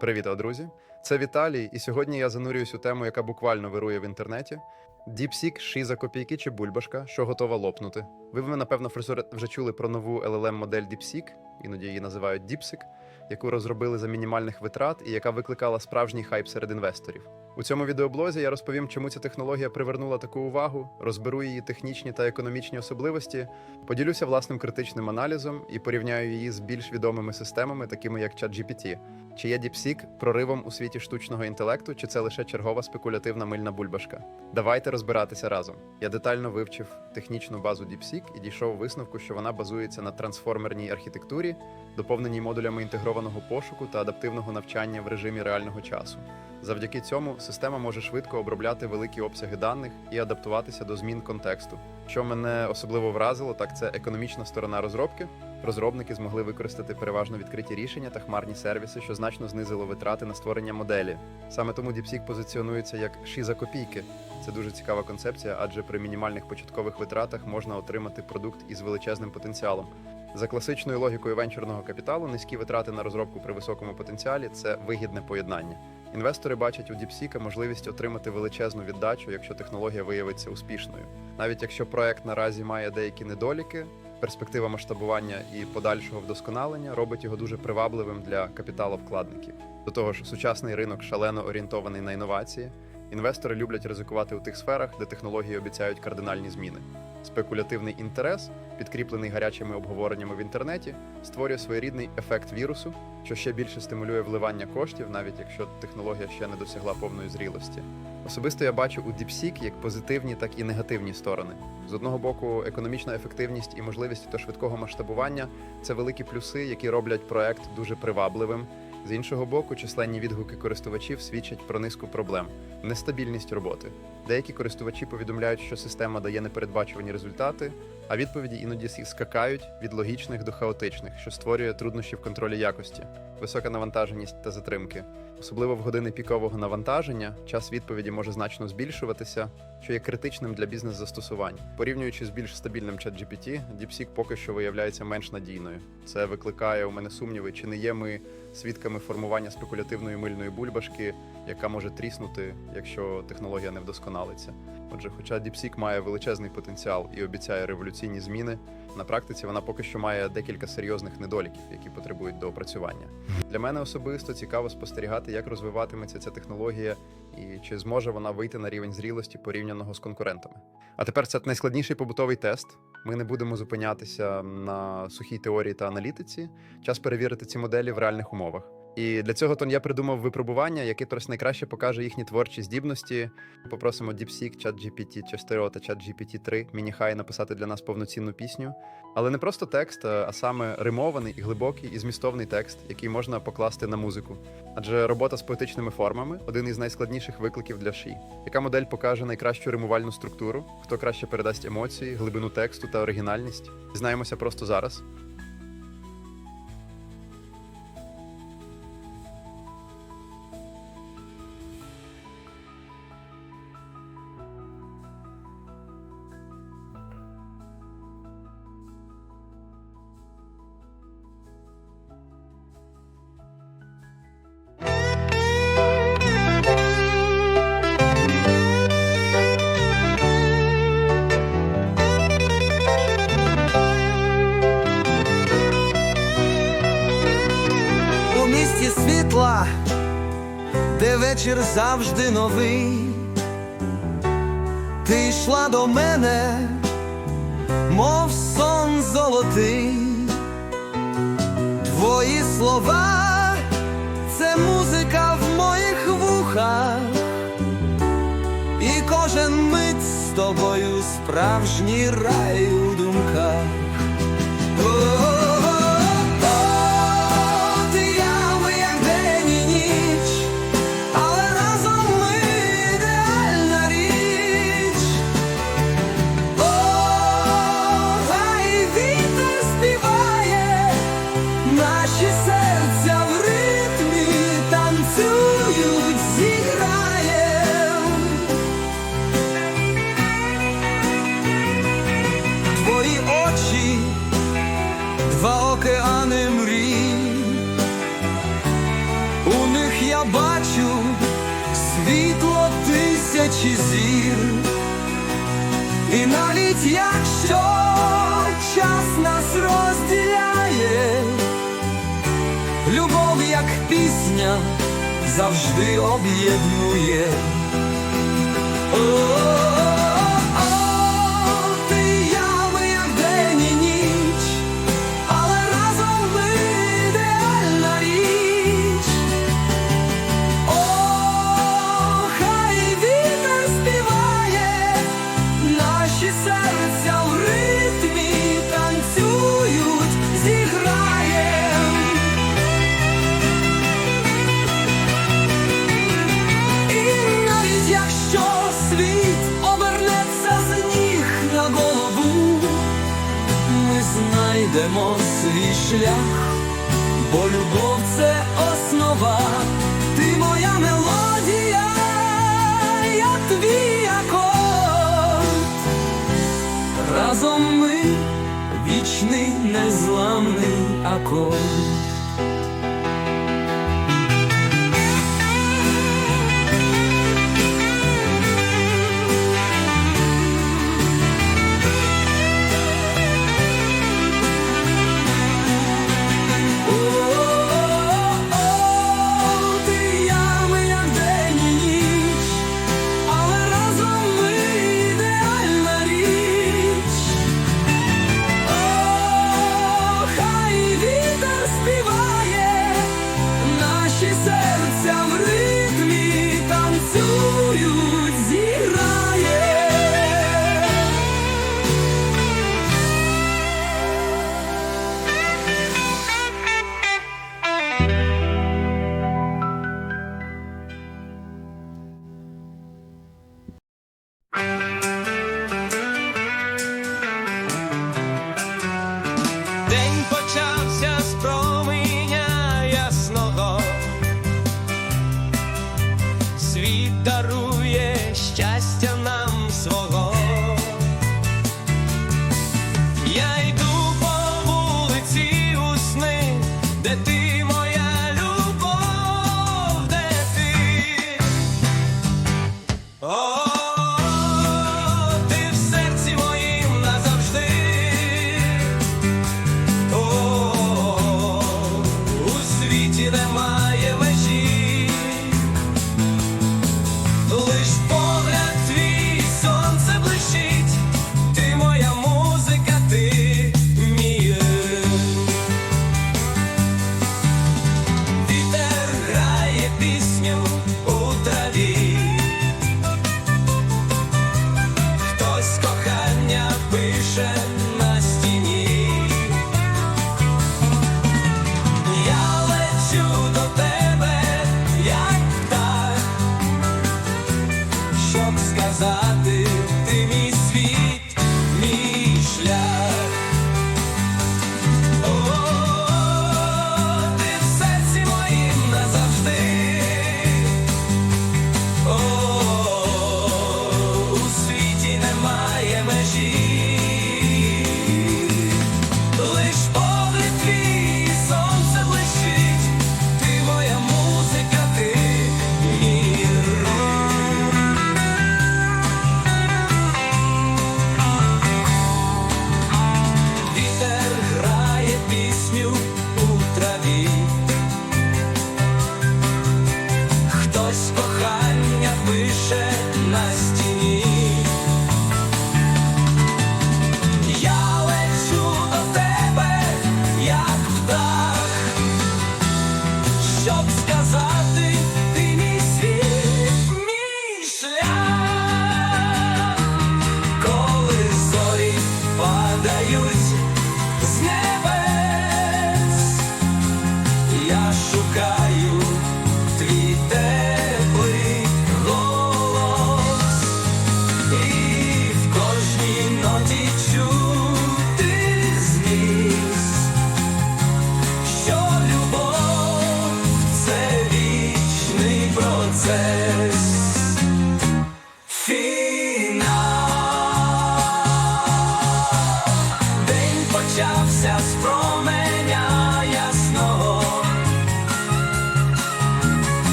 Привіт, друзі! Це Віталій, і сьогодні я занурююсь у тему, яка буквально вирує в інтернеті. Діпсік, ши за копійки чи бульбашка, що готова лопнути. Ви, ви напевно, вже чули про нову LLM-модель Діпсік, іноді її називають Діпсік, яку розробили за мінімальних витрат і яка викликала справжній хайп серед інвесторів. У цьому відеоблозі я розповім, чому ця технологія привернула таку увагу, розберу її технічні та економічні особливості, поділюся власним критичним аналізом і порівняю її з більш відомими системами, такими як ChatGPT. Чи є DeepSeek проривом у світі штучного інтелекту, чи це лише чергова спекулятивна мильна бульбашка? Давайте розбиратися разом. Я детально вивчив технічну базу DeepSeek і дійшов висновку, що вона базується на трансформерній архітектурі, доповненій модулями інтегрованого пошуку та адаптивного навчання в режимі реального часу. Завдяки цьому система може швидко обробляти великі обсяги даних і адаптуватися до змін контексту. Що мене особливо вразило, так це економічна сторона розробки. Розробники змогли використати переважно відкриті рішення та хмарні сервіси, що значно знизило витрати на створення моделі. Саме тому DeepSeek позиціонується як ші за копійки. Це дуже цікава концепція, адже при мінімальних початкових витратах можна отримати продукт із величезним потенціалом. За класичною логікою венчурного капіталу, низькі витрати на розробку при високому потенціалі це вигідне поєднання. Інвестори бачать у DeepSeek можливість отримати величезну віддачу, якщо технологія виявиться успішною. Навіть якщо проект наразі має деякі недоліки, перспектива масштабування і подальшого вдосконалення робить його дуже привабливим для капіталовкладників. До того ж, сучасний ринок шалено орієнтований на інновації. Інвестори люблять ризикувати у тих сферах, де технології обіцяють кардинальні зміни. Спекулятивний інтерес, підкріплений гарячими обговореннями в інтернеті, створює своєрідний ефект вірусу, що ще більше стимулює вливання коштів, навіть якщо технологія ще не досягла повної зрілості. Особисто я бачу у DeepSeek як позитивні, так і негативні сторони. З одного боку, економічна ефективність і можливість до швидкого масштабування це великі плюси, які роблять проект дуже привабливим. З іншого боку, численні відгуки користувачів свідчать про низку проблем: нестабільність роботи. Деякі користувачі повідомляють, що система дає непередбачувані результати, а відповіді іноді скакають від логічних до хаотичних, що створює труднощі в контролі якості, висока навантаженість та затримки. Особливо в години пікового навантаження час відповіді може значно збільшуватися, що є критичним для бізнес-застосувань. Порівнюючи з більш стабільним ChatGPT, DeepSeek поки що виявляється менш надійною. Це викликає у мене сумніви, чи не є ми свідками формування спекулятивної мильної бульбашки, яка може тріснути, якщо технологія не вдосконалиться. Отже, хоча DeepSeek має величезний потенціал і обіцяє революційні зміни, на практиці вона поки що має декілька серйозних недоліків, які потребують доопрацювання. Для мене особисто цікаво спостерігати, як розвиватиметься ця технологія і чи зможе вона вийти на рівень зрілості порівняного з конкурентами. А тепер це найскладніший побутовий тест. Ми не будемо зупинятися на сухій теорії та аналітиці. Час перевірити ці моделі в реальних умовах. І для цього Тон я придумав випробування, яке просто найкраще покаже їхні творчі здібності. Попросимо DeepSeek, ChatGPT 4 та ChatGPT 3 Мініхай написати для нас повноцінну пісню. Але не просто текст, а саме римований і глибокий і змістовний текст, який можна покласти на музику. Адже робота з поетичними формами один із найскладніших викликів для ші. Яка модель покаже найкращу римувальну структуру, хто краще передасть емоції, глибину тексту та оригінальність? Дізнаємося просто зараз. Завжди новий, ти йшла до мене, мов сон золотий, твої слова, це музика в моїх вухах, і кожен мить з тобою справжній рай бачу світло тисячі зір, і навіть якщо час нас розділяє, любов, як пісня, завжди об'єднує. О -о -о -о. оберемо свій шлях, бо любов це основа, ти моя мелодія, я твій акорд. Разом ми вічний незламний акорд. дарує щастя.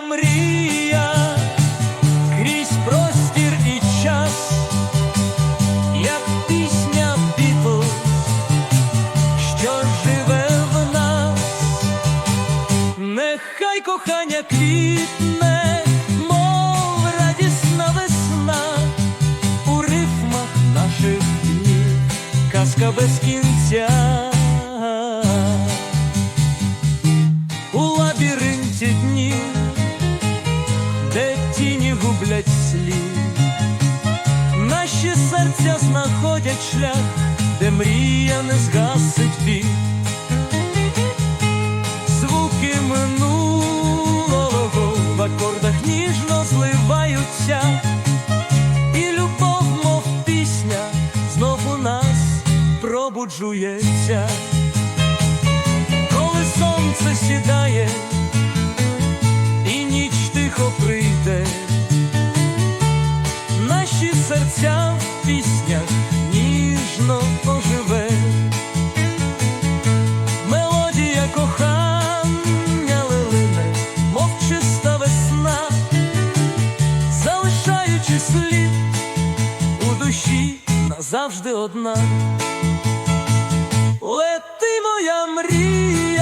Мрія крізь простір і час, як пісня Бітлз, що живе в нас. Нехай кохання квітне, мов радісна весна, у рифмах наших днів, казка без кінця. У лабіринті днів, гублять слід, наші серця знаходять шлях, де мрія не згасить біль звуки минулого в акордах ніжно зливаються, і любов, мов пісня, знову нас пробуджується, Лети моя мрія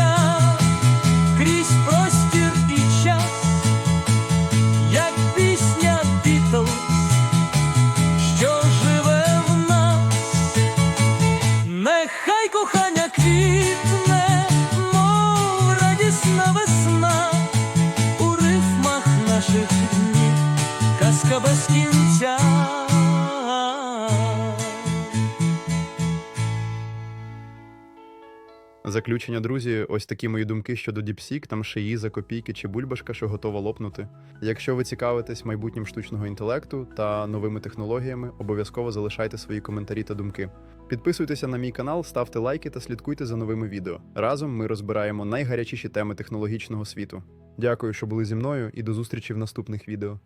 Заключення, друзі, ось такі мої думки щодо DeepSeek, там шиїза, копійки чи бульбашка, що готова лопнути. Якщо ви цікавитесь майбутнім штучного інтелекту та новими технологіями, обов'язково залишайте свої коментарі та думки. Підписуйтеся на мій канал, ставте лайки та слідкуйте за новими відео. Разом ми розбираємо найгарячіші теми технологічного світу. Дякую, що були зі мною, і до зустрічі в наступних відео.